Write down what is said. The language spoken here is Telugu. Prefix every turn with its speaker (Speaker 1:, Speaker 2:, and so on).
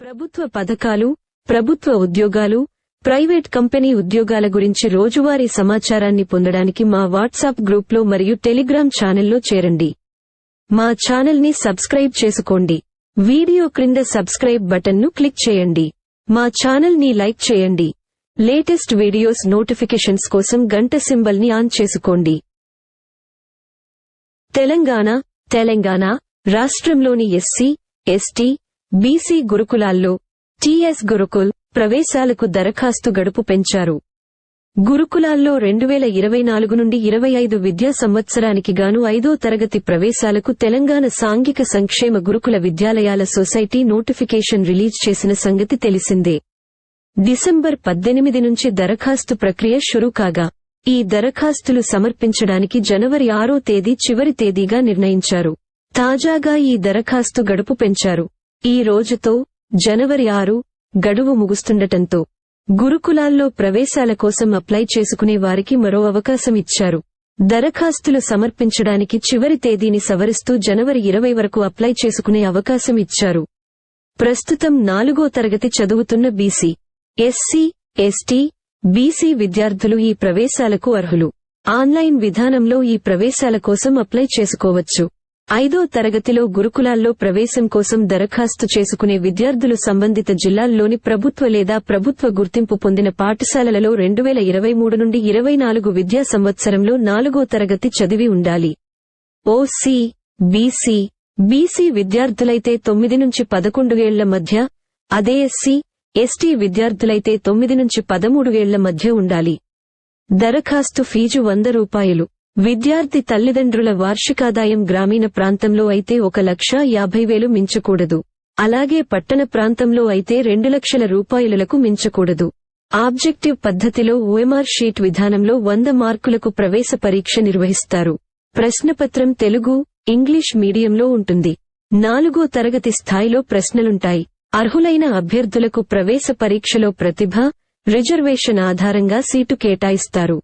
Speaker 1: ప్రభుత్వ పథకాలు ప్రభుత్వ ఉద్యోగాలు ప్రైవేట్ కంపెనీ ఉద్యోగాల గురించి రోజువారీ సమాచారాన్ని పొందడానికి మా వాట్సాప్ గ్రూప్లో మరియు టెలిగ్రామ్ ఛానల్లో చేరండి. మా ఛానల్ని సబ్స్క్రైబ్ చేసుకోండి. వీడియో క్రింద సబ్స్క్రైబ్ బటన్ను క్లిక్ చేయండి. మా ఛానల్ని లైక్ చేయండి. లేటెస్ట్ వీడియోస్ నోటిఫికేషన్స్ కోసం గంట సింబల్ని ఆన్ చేసుకోండి. తెలంగాణ తెలంగాణ రాష్ట్రంలోని ఎస్సీ ఎస్టీ బీసీ గురుకులాల్లో టీఎస్ గురుకుల్ ప్రవేశాలకు దరఖాస్తు గడుపు పెంచారు. గురుకులాల్లో రెండువేల ఇరవై నాలుగు నుండి ఇరవై ఐదు విద్యా సంవత్సరానికి గాను ఐదో తరగతి ప్రవేశాలకు తెలంగాణ సాంఘిక సంక్షేమ గురుకుల విద్యాలయాల సొసైటీ నోటిఫికేషన్ రిలీజ్ చేసిన సంగతి తెలిసిందే. డిసెంబర్ పద్దెనిమిది నుంచి దరఖాస్తు ప్రక్రియ షురూ కాగా ఈ దరఖాస్తులు సమర్పించడానికి జనవరి ఆరో తేదీ చివరి తేదీగా నిర్ణయించారు. తాజాగా ఈ దరఖాస్తు గడుపు పెంచారు. ఈ రోజుతో జనవరి ఆరు గడువు ముగుస్తుండటంతో గురుకులాల్లో ప్రవేశాల కోసం అప్లై చేసుకునే వారికి మరో అవకాశం ఇచ్చారు. దరఖాస్తులు సమర్పించడానికి చివరి తేదీని సవరిస్తూ జనవరి ఇరవై వరకు అప్లై చేసుకునే అవకాశం ఇచ్చారు. ప్రస్తుతం నాలుగో తరగతి చదువుతున్న బీసీ ఎస్సీ ఎస్టీ బీసీ విద్యార్థులు ఈ ప్రవేశాలకు అర్హులు. ఆన్లైన్ విధానంలో ఈ ప్రవేశాల కోసం అప్లై చేసుకోవచ్చు. ఐదో తరగతిలో గురుకులాల్లో ప్రవేశం కోసం దరఖాస్తు చేసుకునే విద్యార్థులు సంబంధిత జిల్లాల్లోని ప్రభుత్వ లేదా ప్రభుత్వ గుర్తింపు పొందిన పాఠశాలలలో రెండు వేల ఇరవై మూడు నుండి ఇరవై నాలుగు విద్యా సంవత్సరంలో నాలుగో తరగతి చదివి ఉండాలి. ఓసీ బీసీ బీసీ విద్యార్థులైతే తొమ్మిది నుంచి పదకొండు ఏళ్ళ మధ్య అదే ఎస్సీ ఎస్టీ విద్యార్థులైతే తొమ్మిది నుంచి పదమూడు ఏళ్ళ మధ్య ఉండాలి. దరఖాస్తు ఫీజు వంద రూపాయలు. విద్యార్థి తల్లిదండ్రుల వార్షికాదాయం గ్రామీణ ప్రాంతంలో అయితే ఒక లక్ష యాభై వేలు మించకూడదు. అలాగే పట్టణ ప్రాంతంలో అయితే రెండు లక్షల రూపాయలకు మించకూడదు. ఆబ్జెక్టివ్ పద్ధతిలో ఓఎంఆర్ షీట్ విధానంలో వంద మార్కులకు ప్రవేశ పరీక్ష నిర్వహిస్తారు. ప్రశ్నపత్రం తెలుగు ఇంగ్లీష్ మీడియంలో ఉంటుంది. నాలుగో తరగతి స్థాయిలో ప్రశ్నలుంటాయి. అర్హులైన అభ్యర్థులకు ప్రవేశ పరీక్షలో ప్రతిభ రిజర్వేషన్ ఆధారంగా సీటు కేటాయిస్తారు.